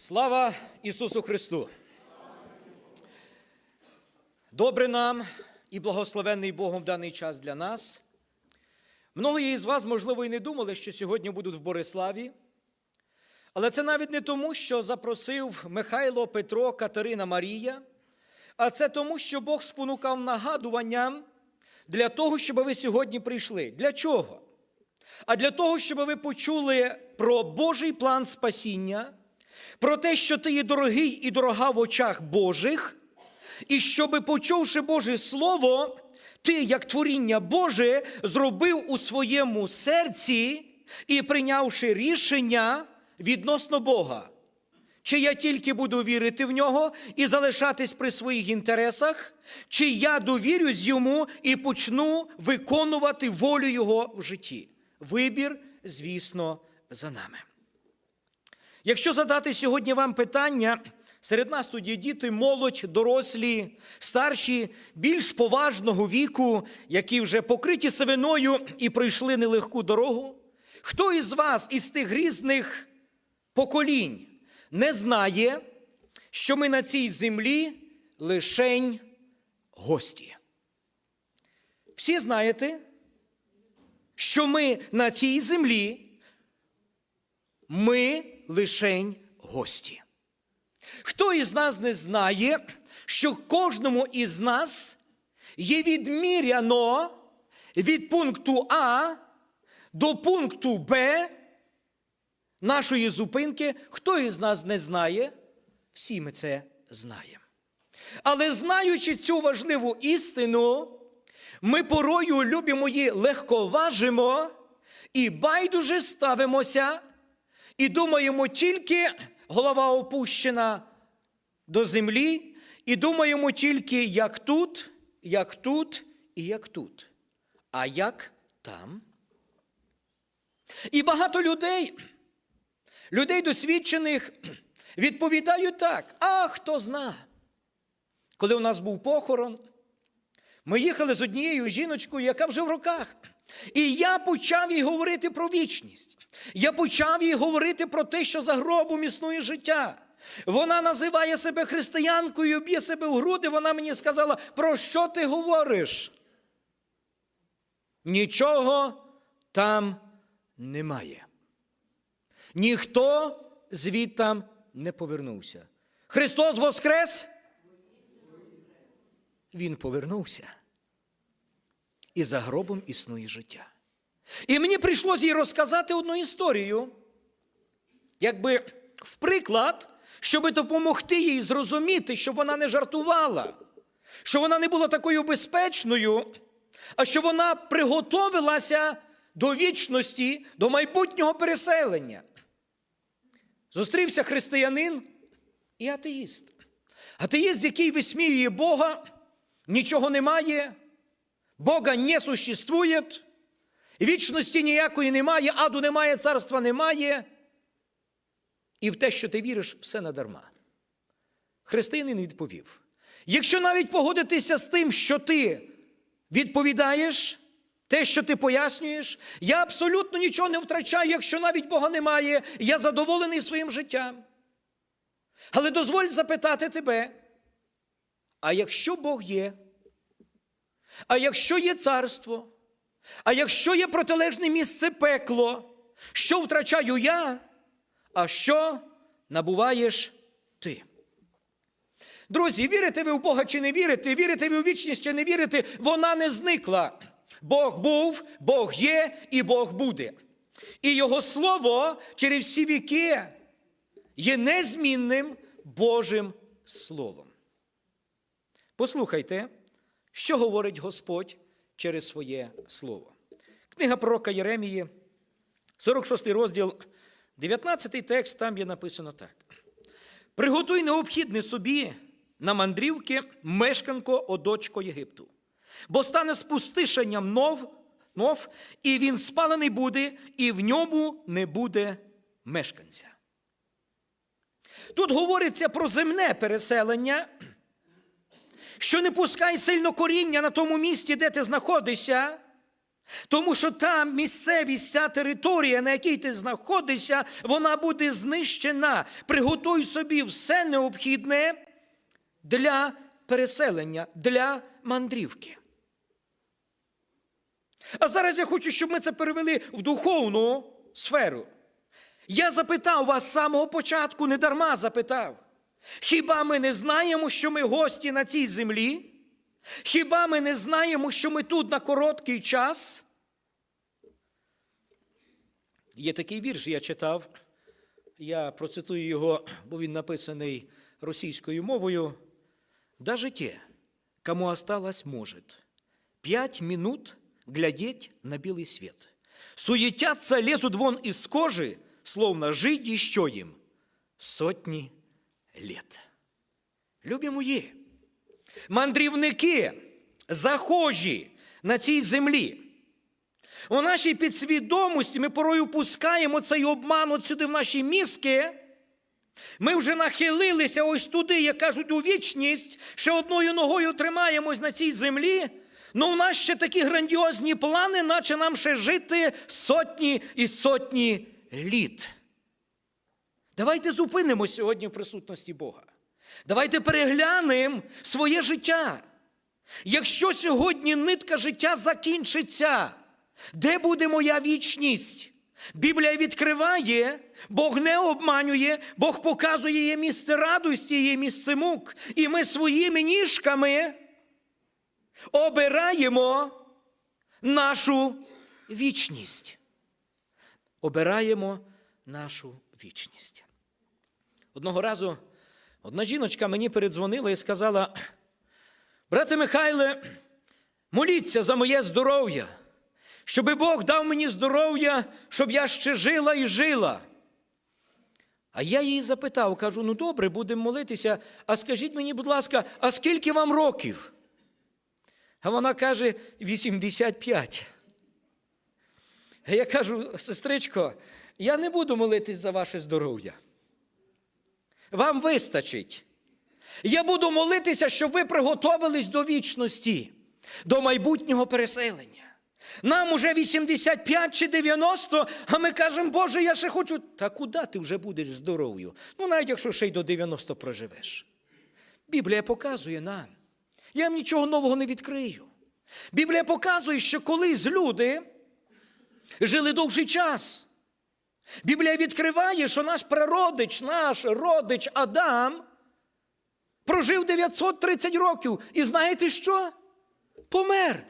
Слава Ісусу Христу! Добре нам і благословенний Богом в даний час для нас. Многі із вас, можливо, і не думали, що сьогодні будуть в Бориславі. Але це навіть не тому, що запросив Михайло, Петро, Катерина Марія, а це тому, що Бог спонукав нагадуванням для того, щоб ви сьогодні прийшли. Для чого? А для того, щоб ви почули про Божий план спасіння, про те, що ти є дорогий і дорога в очах Божих, і щоб, почувши Боже Слово, ти, як творіння Боже, зробив у своєму серці і прийнявши рішення відносно Бога. Чи я тільки буду вірити в нього і залишатись при своїх інтересах, чи я довірюсь йому і почну виконувати волю Його в житті. Вибір, звісно, за нами. Якщо задати сьогодні вам питання, серед нас є діти, молодь, дорослі, старші, більш поважного віку, які вже покриті сивиною і пройшли нелегку дорогу, хто із вас із тих різних поколінь не знає, що ми на цій землі лишень гості? Всі знаєте, що ми на цій землі, ми лишень гості. Хто із нас не знає, що кожному із нас є відміряно від пункту А до пункту Б нашої зупинки, хто із нас не знає, всі ми це знаємо. Але знаючи цю важливу істину, ми порою, любі мої, легковажимо і байдуже ставимося, і думаємо тільки голова опущена до землі, і думаємо тільки, як тут, як тут і як тут. А як там? І багато людей, людей досвідчених, відповідають так: а хто зна? Коли у нас був похорон, ми їхали з однією жіночкою, яка вже в руках. І я почав їй говорити про вічність. Я почав їй говорити про те, що за гробом існує життя. Вона називає себе християнкою, б'є себе в груди. Вона мені сказала, про що ти говориш? Нічого там немає. Ніхто звідтам не повернувся. Христос Воскрес! Він повернувся. І за гробом існує життя. І мені прийшлося їй розказати одну історію, якби в приклад, щоб допомогти їй зрозуміти, щоб вона не жартувала, щоб вона не була такою безпечною, а щоб вона приготовилася до вічності, до майбутнього переселення. Зустрівся християнин і атеїст. Атеїст, який висміює Бога, нічого немає, Бога не существує, вічності ніякої немає, аду немає, царства немає. І в те, що ти віриш, все надарма. Християнин відповів: якщо навіть погодитися з тим, що ти відповідаєш, те, що ти пояснюєш, я абсолютно нічого не втрачаю, якщо навіть Бога немає, я задоволений своїм життям. Але дозволь запитати тебе, а якщо Бог є, а якщо є царство, а якщо є протилежне місце пекло, що втрачаю я, а що набуваєш ти? Друзі, вірите ви в Бога чи не вірите, вірите ви у вічність чи не вірите, вона не зникла. Бог був, Бог є і Бог буде. І Його Слово через всі віки є незмінним Божим Словом. Послухайте, що говорить Господь через своє Слово. Книга пророка Єремії, 46 розділ, 19 текст, там є написано так. Приготуй необхідне собі на мандрівки мешканко одочко Єгипту, бо стане спустишенням нов, нов, і він спалений буде, і в ньому не буде мешканця. Тут говориться про земне переселення, що не пускай сильно коріння на тому місці, де ти знаходишся, Тому що там місцевість, ця територія, на якій ти знаходишся, вона буде знищена. Приготуй собі все необхідне для переселення, для мандрівки. А зараз я хочу, щоб ми це перевели в духовну сферу. Я запитав вас з самого початку, не дарма запитав. Хіба ми не знаємо, що ми гості на цій землі? Хіба ми не знаємо, що ми тут на короткий час? Є такий вірш, я читав. Я процитую його, бо він написаний російською мовою. Даже те, кому осталось может, пять минут глядеть на белый свет. Суетятся, лезут вон из кожи, словно жить еще им сотні лет. Любі мої, мандрівники, захожі на цій землі. У нашій підсвідомості ми порою пускаємо цей обман от сюди в наші мізки. Ми вже нахилилися ось туди, як кажуть, у вічність, ще одною ногою тримаємось на цій землі. Ну, у нас ще такі грандіозні плани, наче нам ще жити сотні і сотні літ. Давайте зупинимось сьогодні в присутності Бога. Давайте переглянемо своє життя. Якщо сьогодні нитка життя закінчиться, де буде моя вічність? Біблія відкриває, Бог не обманює, Бог показує є місце радості, є місце мук. І ми своїми ніжками обираємо нашу вічність. Обираємо нашу вічність. Одного разу одна жіночка мені передзвонила і сказала: брате Михайле, моліться за моє здоров'я, щоб Бог дав мені здоров'я, щоб я ще жила і жила. А я її запитав, кажу: ну добре, будемо молитися, а скажіть мені, будь ласка, а скільки вам років? А вона каже: 85. А я кажу, сестричко, я не буду молитись за ваше здоров'я. Вам вистачить. Я буду молитися, щоб ви приготовились до вічності, до майбутнього переселення. Нам уже 85 чи 90, а ми кажемо, Боже, я ще хочу. Та куди ти вже будеш здоров'ю? Ну, навіть якщо ще й до 90 проживеш. Біблія показує нам. Я вам нічого нового не відкрию. Біблія показує, що колись люди жили довший час. Біблія відкриває, що наш прародич, наш родич Адам прожив 930 років. І знаєте що? Помер.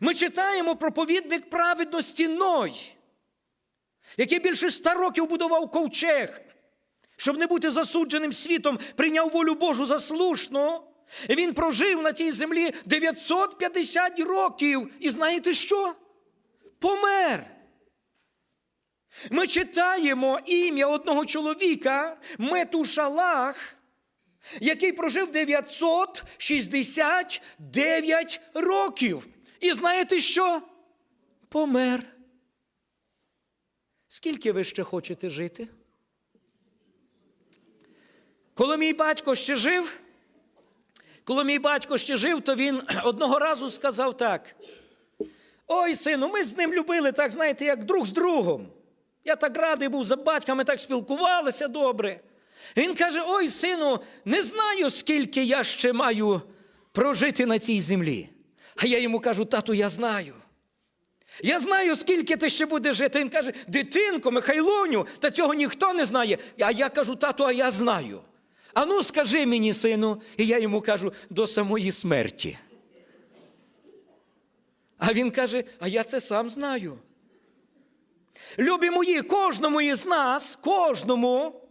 Ми читаємо проповідник праведності Ной, який більше ста років будував ковчег, щоб не бути засудженим світом, прийняв волю Божу заслушно. Він прожив на цій землі 950 років. І знаєте що? Помер. Ми читаємо ім'я одного чоловіка, Метушалах, який прожив 969 років. І знаєте що? Помер. Скільки ви ще хочете жити? Коли мій батько ще жив, коли мій батько ще жив, то він одного разу сказав так: Ой, сину, ми з ним любили, так, знаєте, як друг з другом. Я так радий був за батьками, так спілкувалися добре. Він каже: Ой, сину, не знаю, скільки я ще маю прожити на цій землі. А я йому кажу, тату, я знаю. Я знаю, скільки ти ще будеш жити. Він каже, дитинко, Михайлоню, та цього ніхто не знає. А я кажу, тату, а я знаю. А ну скажи мені, сину, і я йому кажу, до самої смерті. А він каже, а я це сам знаю. Любі мої, кожному із нас, кожному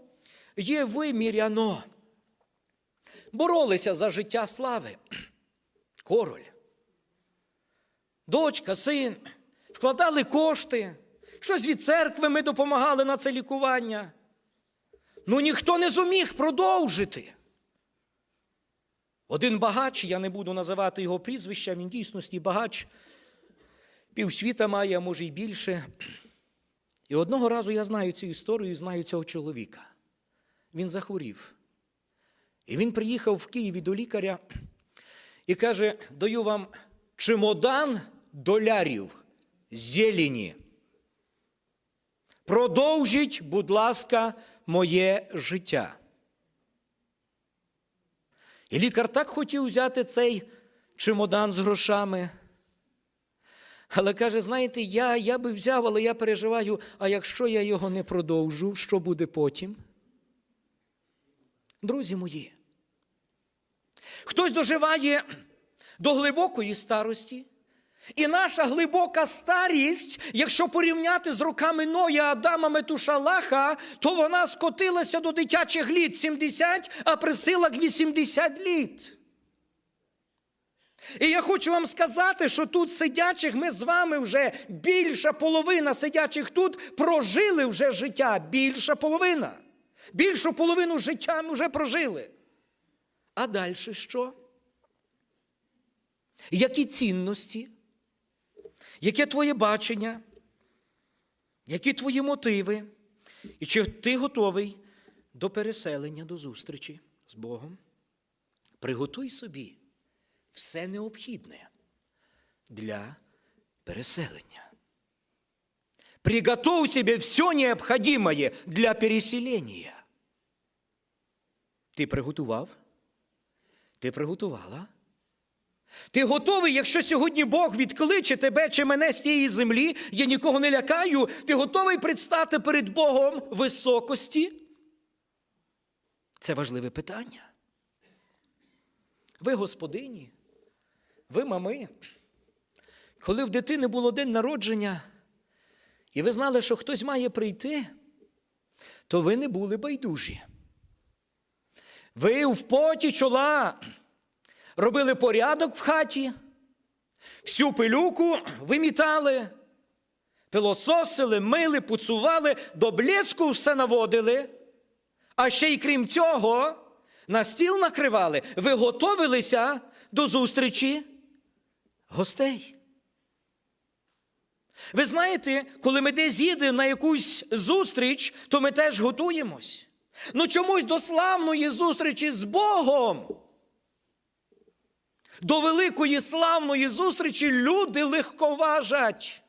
є виміряно. Боролися за життя слави. Король. Дочка, син, вкладали кошти, щось від церкви ми допомагали на це лікування. Ну ніхто не зуміг продовжити. Один багач, я не буду називати його прізвища, він дійсності багач, півсвіта має, а може й більше. І одного разу я знаю цю історію, знаю цього чоловіка. Він захворів. І він приїхав в Києві до лікаря і каже: даю вам чемодан долярів зелені. Продовжіть, будь ласка, моє життя. І лікар так хотів взяти цей чемодан з грошами. Але каже, знаєте, я, я би взяв, але я переживаю, а якщо я його не продовжу, що буде потім? Друзі мої, хтось доживає до глибокої старості, і наша глибока старість, якщо порівняти з роками Ноя, Адама, Метушалаха, то вона скотилася до дитячих літ 70, а присилок 80 літ. І я хочу вам сказати, що тут сидячих ми з вами вже більша половина сидячих тут прожили вже життя. Більша половина. Більшу половину життя ми вже прожили. А далі що? Які цінності? Яке твоє бачення? Які твої мотиви? І чи ти готовий до переселення, до зустрічі з Богом? Приготуй собі все необхідне для переселення. Приготовь себе все необходимое для переселения. Ти приготував? Ти приготувала? Ти готовий, якщо сьогодні Бог відкличе тебе чи мене з тієї землі, я нікого не лякаю, ти готовий предстати перед Богом високості? Це важливе питання. Ви господині, ви мами, коли в дитини було день народження, і ви знали, що хтось має прийти, то ви не були байдужі. Ви в поті чола робили порядок в хаті, всю пилюку вимітали, пилососили, мили, пуцували, до блеску все наводили. А ще й крім цього, на стіл накривали, ви готовилися до зустрічі гостей. Ви знаєте, коли ми десь їдемо на якусь зустріч, то ми теж готуємось. Ну чомусь до славної зустрічі з Богом. До великої славної зустрічі люди легковажать.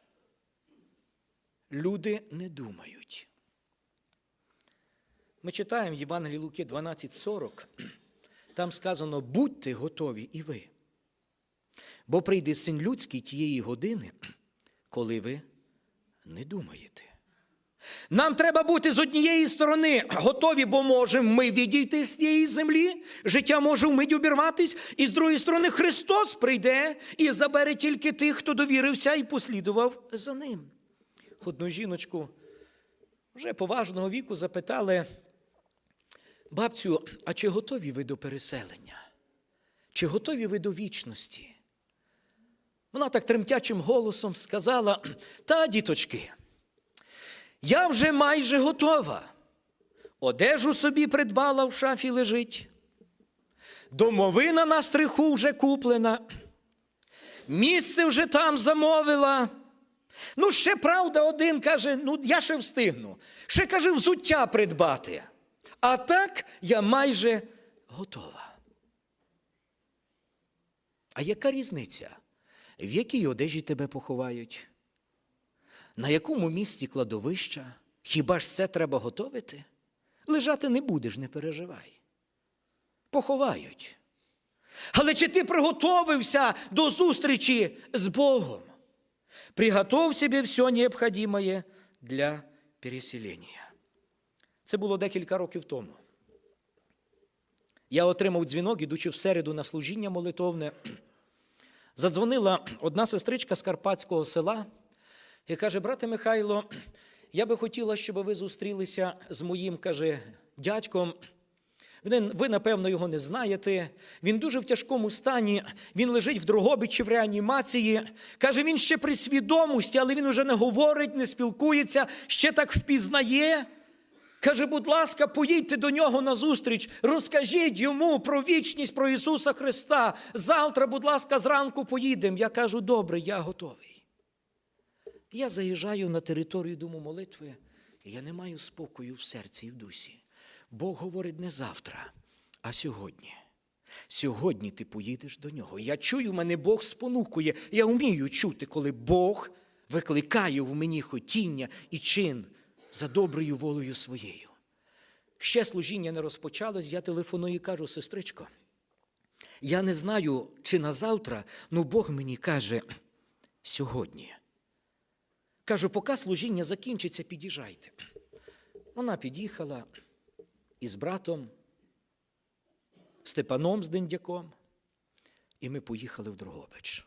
Люди не думають. Ми читаємо в Євангелії Луки 12:40. Там сказано: будьте готові і ви. Бо прийде син людський тієї години, коли ви не думаєте. Нам треба бути з однієї сторони готові, бо можемо ми відійти з цієї землі, життя може вмить обірватись, і з другої сторони Христос прийде і забере тільки тих, хто довірився і послідував за ним. Одну жіночку вже поважного віку запитали, бабцю, а чи готові ви до переселення? Чи готові ви до вічності? Вона так тремтячим голосом сказала: Та, діточки, я вже майже готова. Одежу собі придбала в шафі лежить. Домовина на стриху вже куплена. Місце вже там замовила. Ну, ще правда, один каже: ну, я ще встигну. Ще каже, взуття придбати. А так я майже готова. А яка різниця? В якій одежі тебе поховають? На якому місці кладовища? Хіба ж це треба готовити? Лежати не будеш, не переживай. Поховають. Але чи ти приготовився до зустрічі з Богом? Приготов себе все необхідне для переселення. Це було декілька років тому. Я отримав дзвінок, ідучи в середу на служіння молитовне. Задзвонила одна сестричка з Карпатського села і каже: брате Михайло, я би хотіла, щоб ви зустрілися з моїм, каже, дядьком. Ви, напевно, його не знаєте. Він дуже в тяжкому стані. Він лежить в Дрогобичі в реанімації. Каже, він ще при свідомості, але він уже не говорить, не спілкується, ще так впізнає. Каже, будь ласка, поїдьте до нього на зустріч, розкажіть йому про вічність, про Ісуса Христа. Завтра, будь ласка, зранку поїдемо. Я кажу, добре, я готовий. Я заїжджаю на територію дому молитви, і я не маю спокою в серці і в дусі. Бог говорить не завтра, а сьогодні. Сьогодні ти поїдеш до нього. Я чую, мене Бог спонукує. Я вмію чути, коли Бог викликає в мені хотіння і чин за доброю волею своєю. Ще служіння не розпочалось, я телефоную і кажу, сестричко, я не знаю, чи на завтра, ну Бог мені каже сьогодні. Кажу, поки служіння закінчиться, під'їжджайте. Вона під'їхала із братом, Степаном з Дендяком, і ми поїхали в Дрогобич.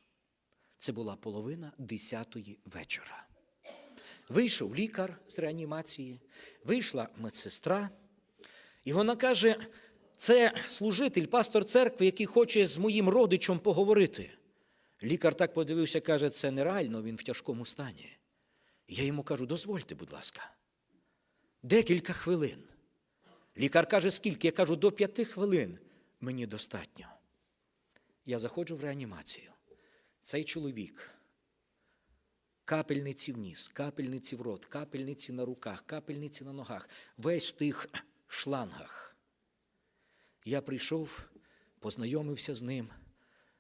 Це була половина десятої вечора. Вийшов лікар з реанімації, вийшла медсестра, і вона каже: це служитель, пастор церкви, який хоче з моїм родичем поговорити. Лікар так подивився, каже, це нереально, він в тяжкому стані. Я йому кажу, дозвольте, будь ласка, декілька хвилин. Лікар каже, скільки? Я кажу, до п'яти хвилин мені достатньо. Я заходжу в реанімацію. Цей чоловік, капельниці в ніс, капельниці в рот, капельниці на руках, капельниці на ногах, весь в тих шлангах. Я прийшов, познайомився з ним.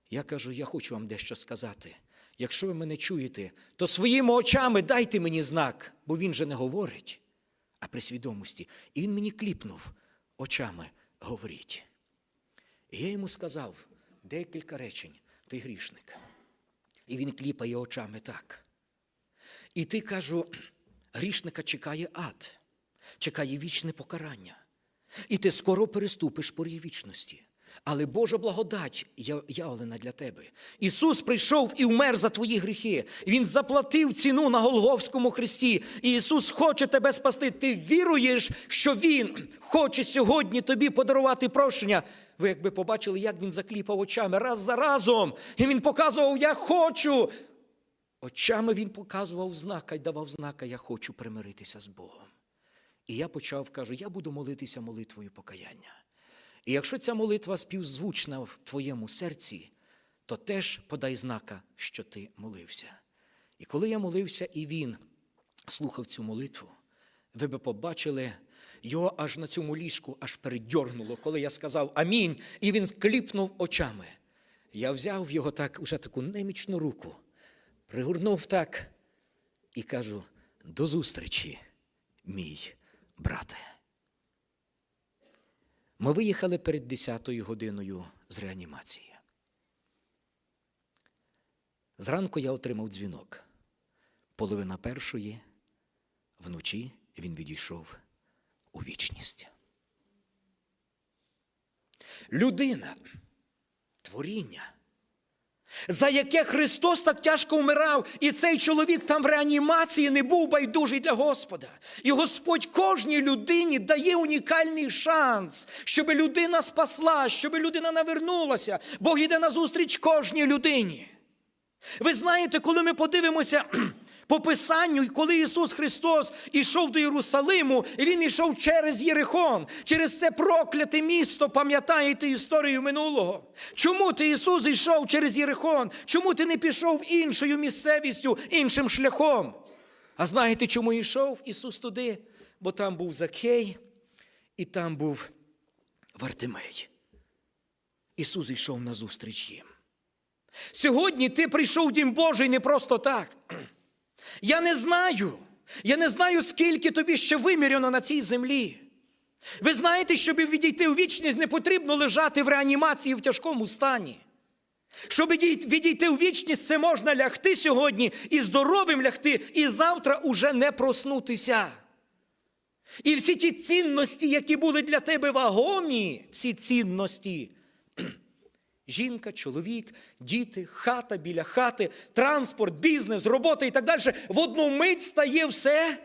Я кажу, я хочу вам дещо сказати. Якщо ви мене чуєте, то своїми очами дайте мені знак, бо він же не говорить, а при свідомості. І він мені кліпнув очами говоріть. І я йому сказав декілька речень, ти грішник. І він кліпає очами так. І ти кажу, грішника чекає ад, чекає вічне покарання. І ти скоро переступиш поріг вічності. Але Божа благодать явлена для тебе. Ісус прийшов і вмер за твої гріхи. Він заплатив ціну на Голговському хресті. І Ісус хоче тебе спасти. Ти віруєш, що Він хоче сьогодні тобі подарувати прощення. Ви якби побачили, як він закліпав очами раз за разом. І він показував, я хочу. Очами він показував знака й давав знака, я хочу примиритися з Богом. І я почав, кажу, я буду молитися молитвою покаяння. І якщо ця молитва співзвучна в твоєму серці, то теж подай знака, що ти молився. І коли я молився, і він слухав цю молитву, ви би побачили, його аж на цьому ліжку аж передьорнуло, коли я сказав Амінь, і він кліпнув очами. Я взяв його так, уже таку немічну руку, пригорнув так і кажу: до зустрічі, мій брате. Ми виїхали перед 10-ю годиною з реанімації. Зранку я отримав дзвінок. Половина першої, вночі він відійшов у вічність. Людина, творіння, за яке Христос так тяжко вмирав, і цей чоловік там в реанімації не був байдужий для Господа. І Господь кожній людині дає унікальний шанс, щоб людина спасла, щоб людина навернулася. Бог йде назустріч кожній людині. Ви знаєте, коли ми подивимося по Писанню, коли Ісус Христос ішов до Єрусалиму, Він ішов через Єрихон, через це прокляте місто, пам'ятаєте історію минулого. Чому ти, Ісус, йшов через Єрихон? Чому ти не пішов іншою місцевістю, іншим шляхом? А знаєте, чому йшов Ісус туди? Бо там був Закей, і там був Вартимей. Ісус йшов на зустріч їм. Сьогодні ти прийшов в Дім Божий не просто так. Я не знаю. Я не знаю, скільки тобі ще виміряно на цій землі. Ви знаєте, щоб відійти у вічність, не потрібно лежати в реанімації в тяжкому стані. Щоб відійти у вічність, це можна лягти сьогодні і здоровим лягти, і завтра уже не проснутися. І всі ті цінності, які були для тебе вагомі, всі цінності, Жінка, чоловік, діти, хата біля хати, транспорт, бізнес, робота і так далі. В одну мить стає все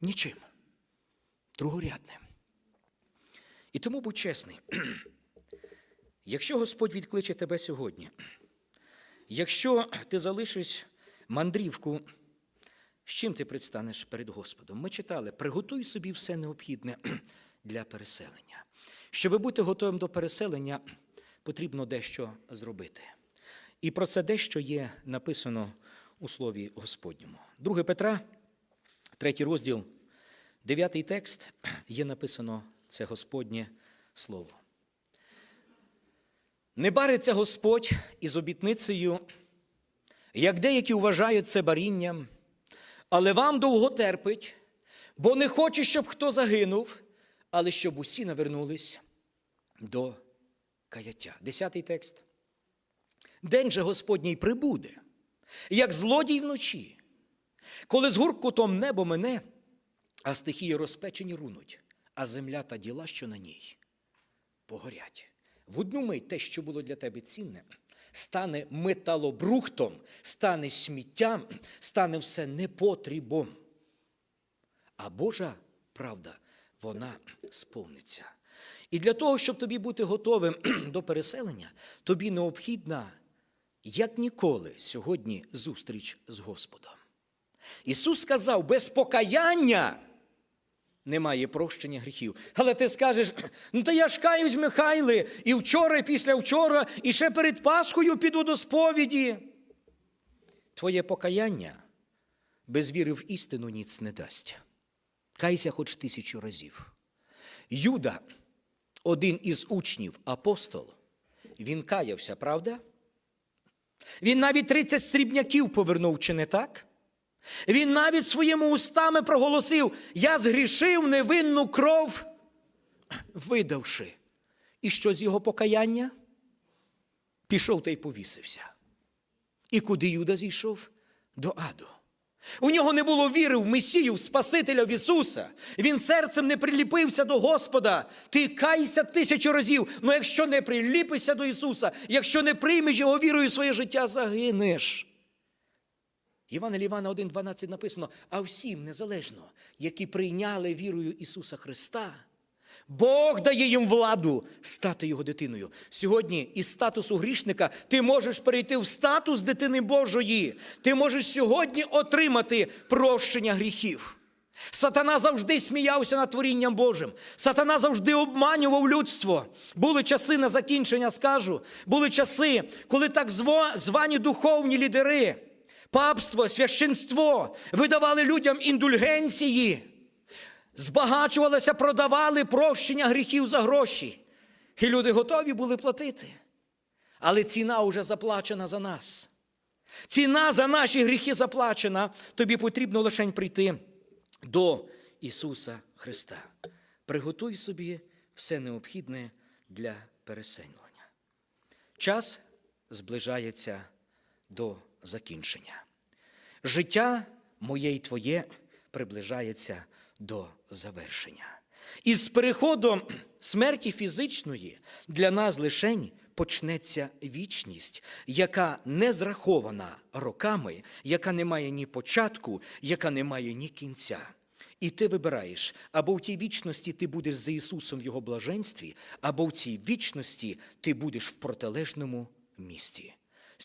нічим, другорядним. І тому будь чесний. Якщо Господь відкличе тебе сьогодні, якщо ти залишиш мандрівку, з чим ти предстанеш перед Господом? Ми читали, приготуй собі все необхідне для переселення. Щоб бути готовим до переселення, потрібно дещо зробити. І про це дещо є написано у Слові Господньому. 2 Петра, третій розділ, дев'ятий текст, є написано це Господнє слово. Не бариться Господь із обітницею, як деякі вважають це барінням, але вам довго терпить, бо не хоче, щоб хто загинув, але щоб усі навернулись до каяття. Десятий текст. День же Господній прибуде, як злодій вночі, коли з гуркутом небо мене, а стихії розпечені рунуть, а земля та діла, що на ній, погорять. В одну мить те, що було для тебе цінне, стане металобрухтом, стане сміттям, стане все непотрібом. А Божа правда, вона сповниться. І для того, щоб тобі бути готовим до переселення, тобі необхідна, як ніколи, сьогодні зустріч з Господом. Ісус сказав, без покаяння немає прощення гріхів. Але ти скажеш, ну та я ж каюсь, Михайле, і вчора, і після вчора, і ще перед Пасхою піду до сповіді. Твоє покаяння без віри в істину ніц не дасть. Кайся хоч тисячу разів. Юда, один із учнів апостол, він каявся, правда? Він навіть 30 срібняків повернув, чи не так? Він навіть своїми устами проголосив: Я згрішив невинну кров, видавши. І що з його покаяння? Пішов та й повісився. І куди Юда зійшов? До аду. У нього не було віри в Месію, в Спасителя в Ісуса. Він серцем не приліпився до Господа. Ти кайся тисячу разів. але якщо не приліпишся до Ісуса, якщо не приймеш Його вірою в своє життя, загинеш. Івана Івана 1,12 написано: а всім незалежно, які прийняли вірою Ісуса Христа, Бог дає їм владу стати його дитиною. Сьогодні із статусу грішника ти можеш перейти в статус дитини Божої. Ти можеш сьогодні отримати прощення гріхів. Сатана завжди сміявся над творінням Божим. Сатана завжди обманював людство. Були часи на закінчення, скажу. Були часи, коли так звані духовні лідери, папство, священство видавали людям індульгенції збагачувалися, продавали прощення гріхів за гроші. І люди готові були платити. Але ціна вже заплачена за нас. Ціна за наші гріхи заплачена. Тобі потрібно лише прийти до Ісуса Христа. Приготуй собі все необхідне для переселення. Час зближається до закінчення. Життя моє і твоє приближається до завершення. І з переходом смерті фізичної для нас лишень почнеться вічність, яка не зрахована роками, яка не має ні початку, яка не має ні кінця. І ти вибираєш, або в тій вічності ти будеш за Ісусом в Його блаженстві, або в цій вічності ти будеш в протилежному місті.